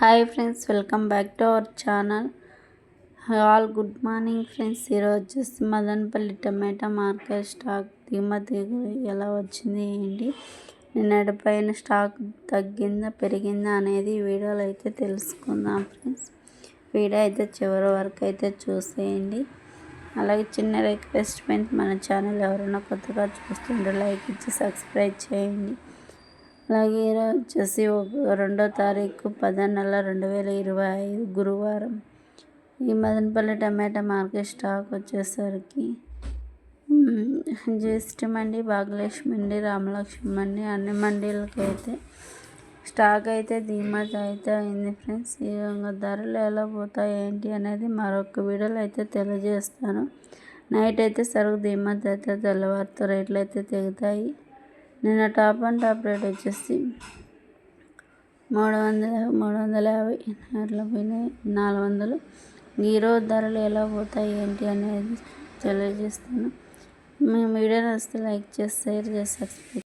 Hi friends welcome back to our channel. All good morning friends. ఈరోజు వచ్చేసి మదనపల్లి టమాటా market stock దిగుమతి ఎలా వచ్చింది ఏంటి? నిన్నటిపైన స్టాక్ తగ్గిందా పెరిగిందా అనేది వీడియోలో అయితే తెలుసుకుందాం ఫ్రెండ్స్. వీడియో అయితే చివరి వరకు అయితే చూసేయండి. అలాగే చిన్న రిక్వెస్ట్మెంట్ మన ఛానల్ ఎవరైనా కొత్తగా చూస్తుంటే లైక్ ఇచ్చి సబ్స్క్రైబ్ చేయండి. అలాగే ఈరోజు వచ్చేసి ఒక రెండో తారీఖు పదో నెల రెండు వేల ఇరవై ఐదు గురువారం ఈ మదనపల్లి టమాటా మార్కెట్ స్టాక్ వచ్చేసరికి జ్యేష్ఠ మండి భాగ్యలక్ష్మి మండి రామలక్ష్మి మండి అన్ని మండీలకి అయితే స్టాక్ అయితే దిగుమతి అయితే అయింది ఫ్రెండ్స్. ఈ విధంగా ధరలు ఎలా పోతాయి ఏంటి అనేది మరొక వీడియోలో అయితే తెలియజేస్తాను. నైట్ అయితే సరుకు దిగుమతి అయితే తెల్లవారితో రేట్లు అయితే తెగుతాయి. నిన్న టాప్ అండ్ టాప్ రేట్ వచ్చేసి మూడు వందల మూడు వందల యాభై అట్లా పోయినాయి. నాలుగు వందలు. ఈరోజు ధరలు ఎలా పోతాయి ఏంటి అనేది తెలియజేస్తాను. మేము వీడియో నచ్చితే లైక్ చేసి షేర్ చేసి సబ్స్క్రైబ్